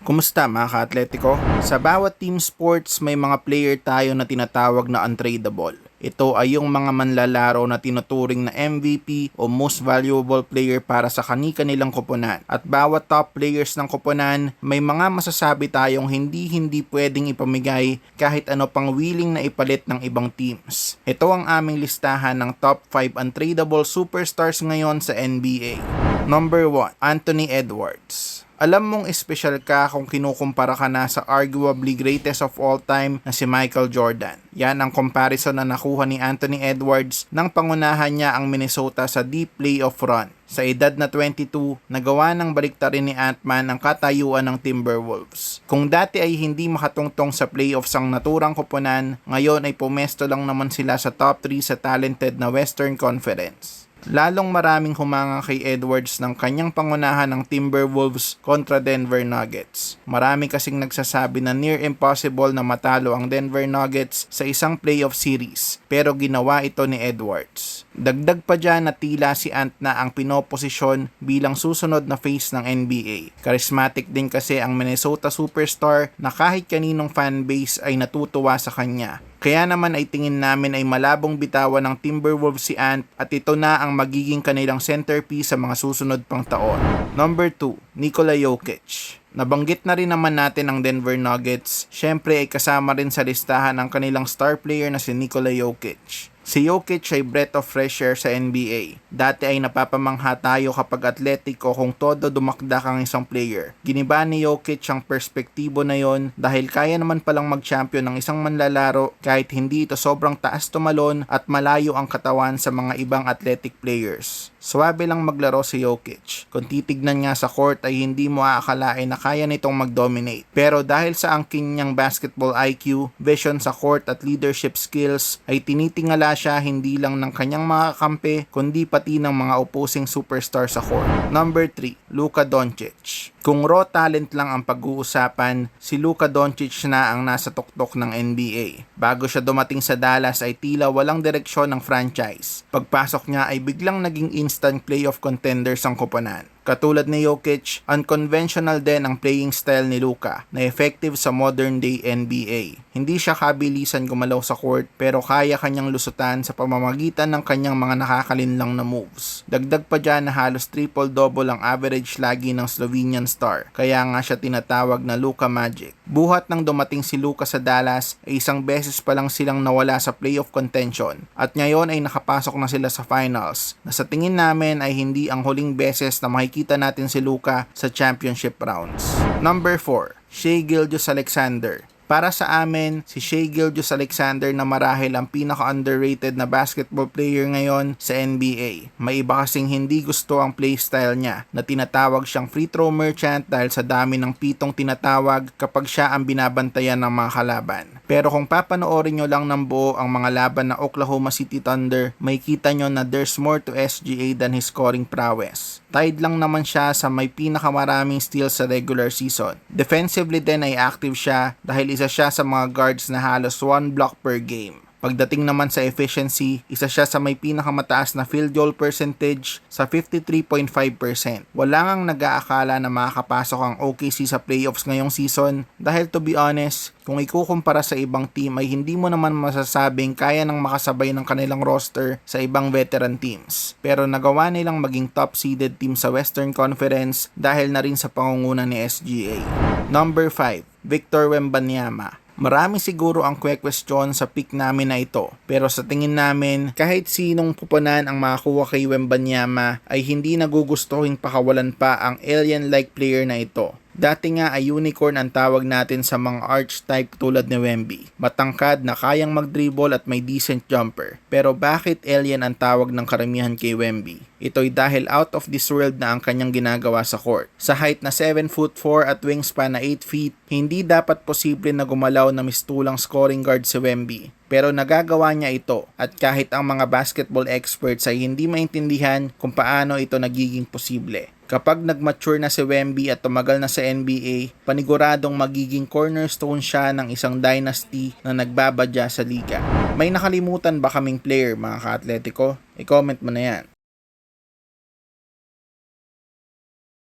Kumusta mga ka-atletiko? Sa bawat team sports may mga player tayo na tinatawag na untradeable. Ito ay yung mga manlalaro na tinuturing na MVP o most valuable player para sa kanika nilang koponan. At bawat top players ng koponan, may mga masasabi tayong hindi-hindi pwedeng ipamigay kahit ano pang willing na ipalit ng ibang teams. Ito ang aming listahan ng top 5 untradeable superstars ngayon sa NBA. Number 1, Anthony Edwards. Alam mong espesyal ka kung kinukumpara ka na sa arguably greatest of all time na si Michael Jordan. Yan ang comparison na nakuha ni Anthony Edwards nang pangunahan niya ang Minnesota sa deep playoff run. Sa edad na 22, nagawa ng baliktarin ni Ant-Man ang katayuan ng Timberwolves. Kung dati ay hindi makatungtong sa playoffs ang naturang koponan, ngayon ay pumesto lang naman sila sa top 3 sa talented na Western Conference. Lalong maraming humanga kay Edwards ng kanyang pangunahan ng Timberwolves kontra Denver Nuggets. Marami kasing nagsasabi na near impossible na matalo ang Denver Nuggets sa isang playoff series, pero ginawa ito ni Edwards. Dagdag pa dyan na tila si Ant na ang pinoposisyon bilang susunod na face ng NBA. Charismatic din kasi ang Minnesota superstar na kahit kaninong fanbase ay natutuwa sa kanya. Kaya naman ay tingin namin ay malabong bitawan ng Timberwolves si Ant at ito na ang magiging kanilang centerpiece sa mga susunod pang taon. Number 2, Nikola Jokic. Nabanggit na rin naman natin ang Denver Nuggets. Siyempre ay kasama rin sa listahan ang kanilang star player na si Nikola Jokic. Si Jokic ay breath of fresh air sa NBA. Dati ay napapamangha tayo kapag athletic o kung todo dumakdak ang isang player. Giniba ni Jokic ang perspektibo na yon dahil kaya naman palang mag-champion ng isang manlalaro kahit hindi ito sobrang taas tumalon at malayo ang katawan sa mga ibang athletic players. Swabe lang maglaro si Jokic. Kung titignan nga sa court ay hindi mo aakalain na kaya nitong mag-dominate. Pero dahil sa angking niyang basketball IQ, vision sa court at leadership skills ay tinitingala siya hindi lang ng kanyang mga kampe kundi pati ng mga opposing superstar sa court. Number 3, Luka Doncic. Kung raw talent lang ang pag-uusapan, si Luka Doncic na ang nasa tuktok ng NBA. Bago siya dumating sa Dallas ay tila walang direksyon ng franchise. Pagpasok niya ay biglang naging instant playoff contenders ang koponan. Katulad ni Jokic, unconventional din ang playing style ni Luka na effective sa modern day NBA. Hindi siya kabilisan gumalaw sa court pero kaya kanyang lusutan sa pamamagitan ng kanyang mga nakakalinlang na moves. Dagdag pa dyan na halos triple-double ang average lagi ng Slovenian star kaya nga siya tinatawag na Luka Magic. Buhat nang dumating si Luka sa Dallas ay isang beses pa lang silang nawala sa playoff contention at ngayon ay nakapasok na sila sa finals na sa tingin namin ay hindi ang huling beses na makikita natin si Luka sa championship rounds. Number 4, Shea Gilgeous Alexander. Para sa amin, si Shea Gilgeous Alexander na marahil ang pinaka-underrated na basketball player ngayon sa NBA. May iba kasing hindi gusto ang playstyle niya na tinatawag siyang free throw merchant dahil sa dami ng pitong tinatawag kapag siya ang binabantayan ng mga kalaban. Pero kung papanoorin nyo lang ng buo ang mga laban ng Oklahoma City Thunder, may kita nyo na there's more to SGA than his scoring prowess. Tied lang naman siya sa may pinakamaraming steals sa regular season. Defensively din ay active siya dahil isa siya sa mga guards na halos 1 block per game. Pagdating naman sa efficiency, isa siya sa may pinakamataas na field goal percentage sa 53.5%. Wala ngang nag-aakala na makakapasok ang OKC sa playoffs ngayong season dahil to be honest, kung ikukumpara sa ibang team ay hindi mo naman masasabing kaya nang makasabay ng kanilang roster sa ibang veteran teams. Pero nagawa nilang maging top seeded team sa Western Conference dahil na rin sa pangunguna ni SGA. Number 5, Victor Wembanyama. Marami siguro ang kwe-question sa pick namin na ito. Pero sa tingin namin, kahit sinong pupunan ang makakuha kay Wembanyama ay hindi nagugustuhin pakawalan pa ang alien-like player na ito. Dati nga ay unicorn ang tawag natin sa mga archetype tulad ni Wemby. Matangkad na kayang mag-dribble at may decent jumper. Pero bakit alien ang tawag ng karamihan kay Wemby? Ito'y dahil out of this world na ang kanyang ginagawa sa court. Sa height na 7 foot 4 at wingspan na 8 feet, hindi dapat posible na gumalaw na mistulang scoring guard si Wemby. Pero nagagawa niya ito at kahit ang mga basketball experts ay hindi maintindihan kung paano ito nagiging posible. Kapag nag-mature na si Wemby at tumagal na sa NBA, paniguradong magiging cornerstone siya ng isang dynasty na nagbabadya sa liga. May nakalimutan ba kaming player mga ka-atletico? I-comment mo na yan.